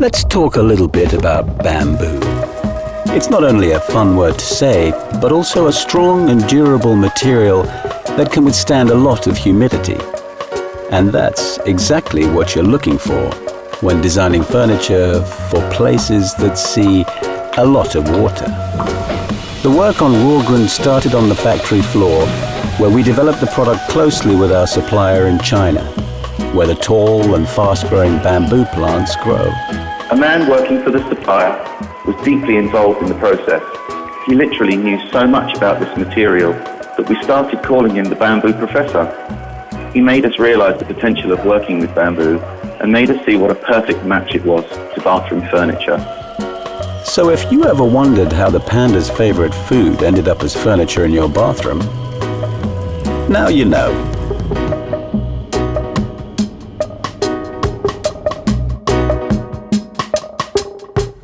Let's talk a little bit about bamboo. It's not only a fun word to say, but also a strong and durable material that can withstand a lot of humidity. And that's exactly what you're looking for when designing furniture for places that see a lot of water. The work on Rågren started on the factory floor, where we developed the product closely with our supplier in China, where the tall and fast-growing bamboo plants grow. A man working for the supplier was deeply involved in the process. He literally knew so much about this material that we started calling him the bamboo professor. He made us realize the potential of working with bamboo and made us see what a perfect match it was to bathroom furniture. So if you ever wondered how the panda's favorite food ended up as furniture in your bathroom, now you know.